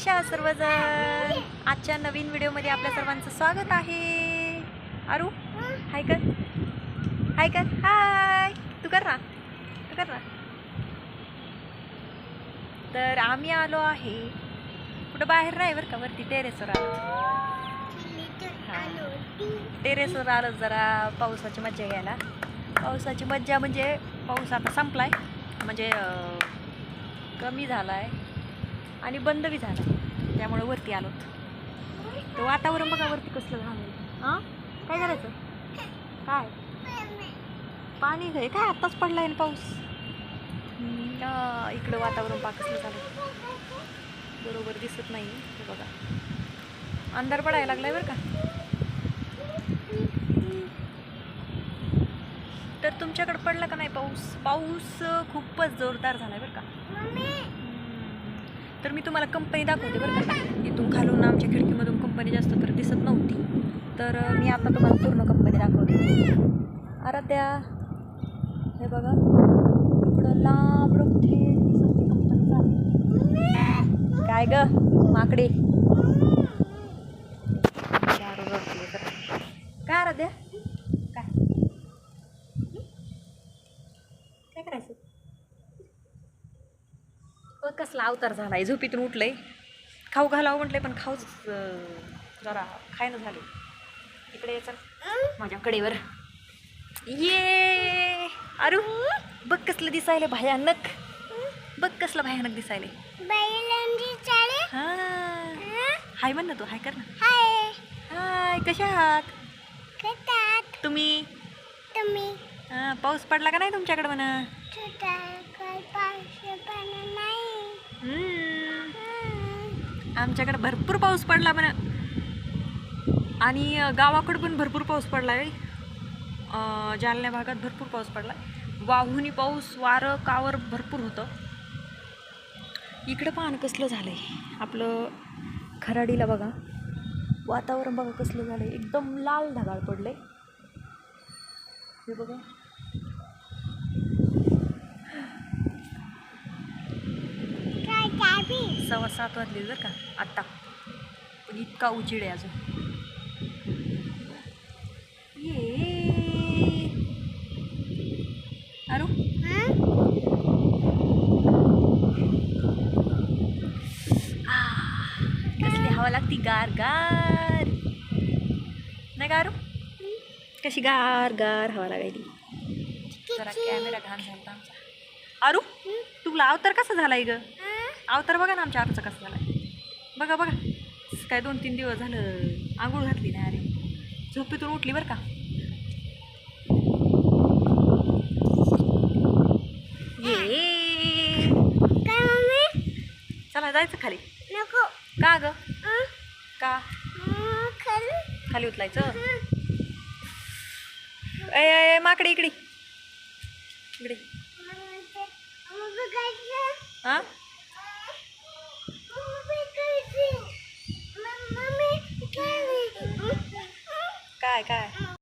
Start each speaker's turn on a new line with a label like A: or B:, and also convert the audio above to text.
A: कशा आहात सर्वजण आजच्या नवीन व्हिडिओमध्ये आपल्या सर्वांचं स्वागत आहे. अरु हाय कर. हाय कर. हाय. तू कर ना. तू कर ना. तर आम्ही आलो आहे. कुठं बाहेर नाही बरं का? वरती टेरेसवर आलो. टेरेसवर आलो जरा पावसाची मज्जा घ्यायला. पावसाची मज्जा म्हणजे पाऊस आता संपलाय. म्हणजे कमी झाला आहे आणि बंद बी झाला. त्यामुळं त्यामुळे वरती आलो तर वातावरण बघा वरती कसलं झालं हां? काय करायचं? काय? पाणी आहे काय आत्ताच पडलाय ना पाऊस? इकडं वातावरण पा कसलं झालं. बरोबर दिसत नाही ते बघा. अंधार पडायला लागलाय बरं का. तर तुमच्याकडे पडला का नाही पाऊस? पाऊस खूपच जोरदार झालाय बरं का. तर मी तुम्हाला कंपनी दाखवते बरं का. इथून खालून आमच्या खिडकीमधून कंपनी जास्त तर दिसत नव्हती. तर मी आता तुम्हाला पूर्ण कंपनी दाखवते. आराध्या. हे बघा. इकडं लांब रखते कंपनी काय ग? माकडे. काय आराध्या? काय? काय करायचं? कसला अवतार झालाय? झोपीतून उठलंय. खाऊ घालावं म्हटलंय पण खाऊच जरा खायनं झाले. इकडे यायचं माझ्या कडेवर. ये! अरू हो, बघ कसलं दिसायले भयानक. बघ कसलं भयानक दिसायले हा. हाय म्हण ना तू हाय कर ना. हाय हाय कशा आहात? तुम्ही? तुम्ही पाऊस पडला का नाही तुमच्याकडे म्हणा? नाही. आमच्याकडे भरपूर पाऊस पडला म्हणा. आणि गावाकडे गावाकडं पण भरपूर पाऊस पडला आहे. जालन्या भागात भरपूर पाऊस पडला. वाहुनी पाऊस वारं कावर भरपूर होतं. इकडं पान कसलं झालं आहे आपलं खराडीला बघा. वातावरण बघा कसलं झालं आहे एकदम लाल ढगाळ पडलं हे बघा. सव्वा सात वाजले बरं का? आत्ता. पण इतका उजेड आहे अजून. ये. अरू? कसली हवा लागती? गार गार. नाही का कशी गार गार हवा लागायली. जरा कॅमेरा घाण झाला आमचा. अरू तुला अवतार कसा झालाय ग? अवतार बघा ना आमच्या आरचा कसला बघा बघा. काय दोन तीन दिवस झालं आंघोळ घातली नाही अरे झोपेतून उठली बरं का. ये. चला जायचं खाली. नको. का ग? का? खाली. उतलायचं ए माकडी इकडे. इकडे. हां? 大概。